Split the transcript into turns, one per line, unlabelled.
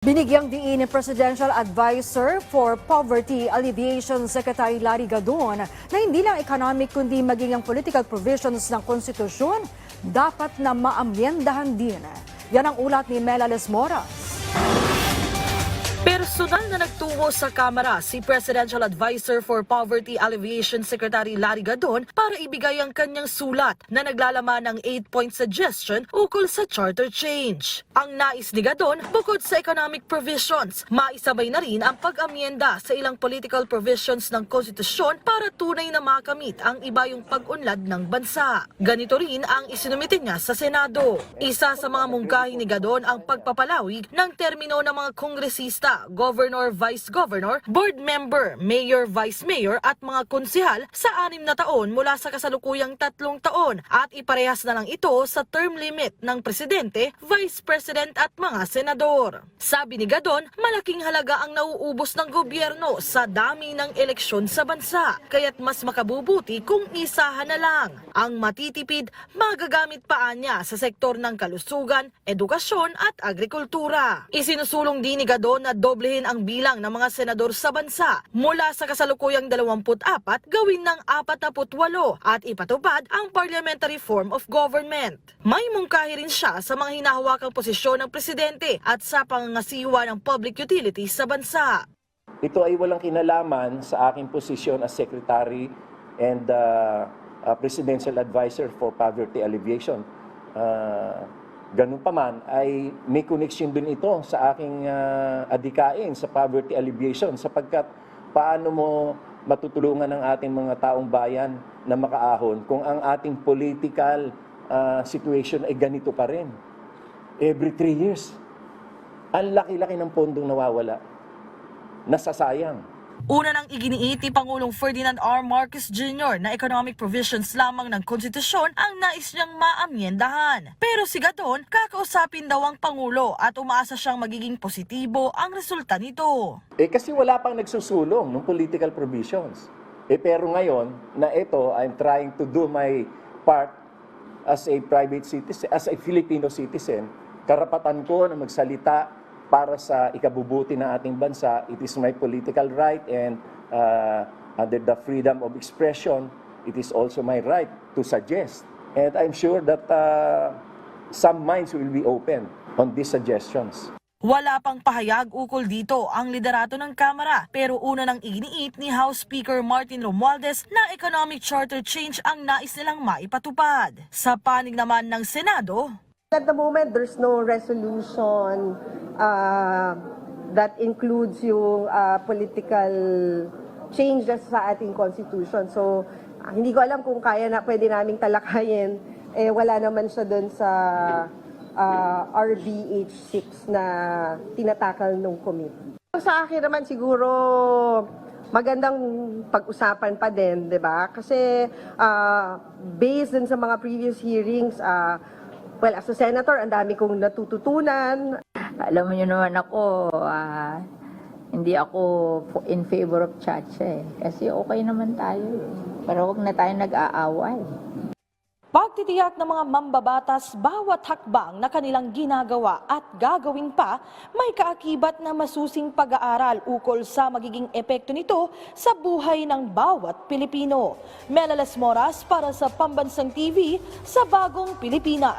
Binigyang diin ni Presidential Advisor for Poverty Alleviation Secretary Larry Gadon na hindi lang economic kundi maging ang political provisions ng konstitusyon dapat na maamyendahan din. Yan ang ulat ni Mela Lesmora.
Personal na nagtungo sa Kamara si Presidential Advisor for Poverty Alleviation Secretary Larry Gadon para ibigay ang kanyang sulat na naglalaman ng 8-point suggestion ukol sa charter change. Ang nais ni Gadon, bukod sa economic provisions, maisabay na rin ang pag-amyenda sa ilang political provisions ng konstitusyon para tunay na makamit ang iba yung pag-unlad ng bansa. Ganito rin ang isinumite niya sa Senado. Isa sa mga mungkahi ni Gadon ang pagpapalawig ng termino ng mga kongresista, governor, vice governor, board member, mayor, vice mayor at mga konsihal sa anim na taon mula sa kasalukuyang tatlong taon at iparehas na lang ito sa term limit ng presidente, vice president at mga senador. Sabi ni Gadon, malaking halaga ang nauubos ng gobyerno sa dami ng eleksyon sa bansa, kaya't mas makabubuti kung isahan na lang. Ang matitipid, magagamit pa niya sa sektor ng kalusugan, edukasyon at agrikultura. Isinusulong din ni Gadon na doblehin ang bilang ng mga senador sa bansa mula sa kasalukuyang 24 gawin ng 48 at ipatupad ang parliamentary form of government. May mungkahi rin siya sa mga hinahawakang posisyon ng presidente at sa pangangasiwa ng public utilities sa bansa.
Ito ay walang kinalaman sa aking posisyon as Secretary and uh, uh, Presidential Advisor for Poverty Alleviation. Uh, ganun pa man, ay may connection din ito sa aking uh, adikain sa poverty alleviation sapagkat paano mo matutulungan ang ating mga taong bayan na makaahon kung ang ating political uh, situation ay ganito pa rin. Every three years, ang laki-laki ng pondong nawawala nasasayang.
Una nang iginiit ni Pangulong Ferdinand R. Marcos Jr. na economic provisions lamang ng konstitusyon ang nais niyang maamyendahan. Pero si Gadon, kakausapin daw ang Pangulo at umaasa siyang magiging positibo ang resulta nito.
Eh kasi wala pang nagsusulong ng political provisions. Eh pero ngayon, na ito, I'm trying to do my part as a private citizen, as a Filipino citizen, karapatan ko na magsalita para sa ikabubuti ng ating bansa. It is my political right and uh, under the freedom of expression, it is also my right to suggest. And I'm sure that uh, some minds will be open on these suggestions.
Wala pang pahayag ukol dito ang liderato ng Kamara pero una nang iginiit ni House Speaker Martin Romualdez na economic charter change ang nais nilang maipatupad. Sa panig naman ng Senado,
At the moment, there's no resolution uh, that includes yung uh, political changes sa ating constitution. So, ah, hindi ko alam kung kaya na pwede naming talakayin. Eh, wala naman siya doon sa uh, RBH6 na tinatakal ng committee. Sa akin naman siguro magandang pag-usapan pa din, 'di ba? Kasi ah, based din sa mga previous hearings, ah, well, as a senator, ang dami kong natututunan.
Alam mo nyo naman ako, ah, hindi ako in favor of chacha eh. Kasi okay naman tayo eh. Pero wag na tayo nag-aaway.
Pagtitiyak ng mga mambabatas bawat hakbang na kanilang ginagawa at gagawin pa, may kaakibat na masusing pag-aaral ukol sa magiging epekto nito sa buhay ng bawat Pilipino. Melales Moras para sa Pambansang TV sa Bagong Pilipinas.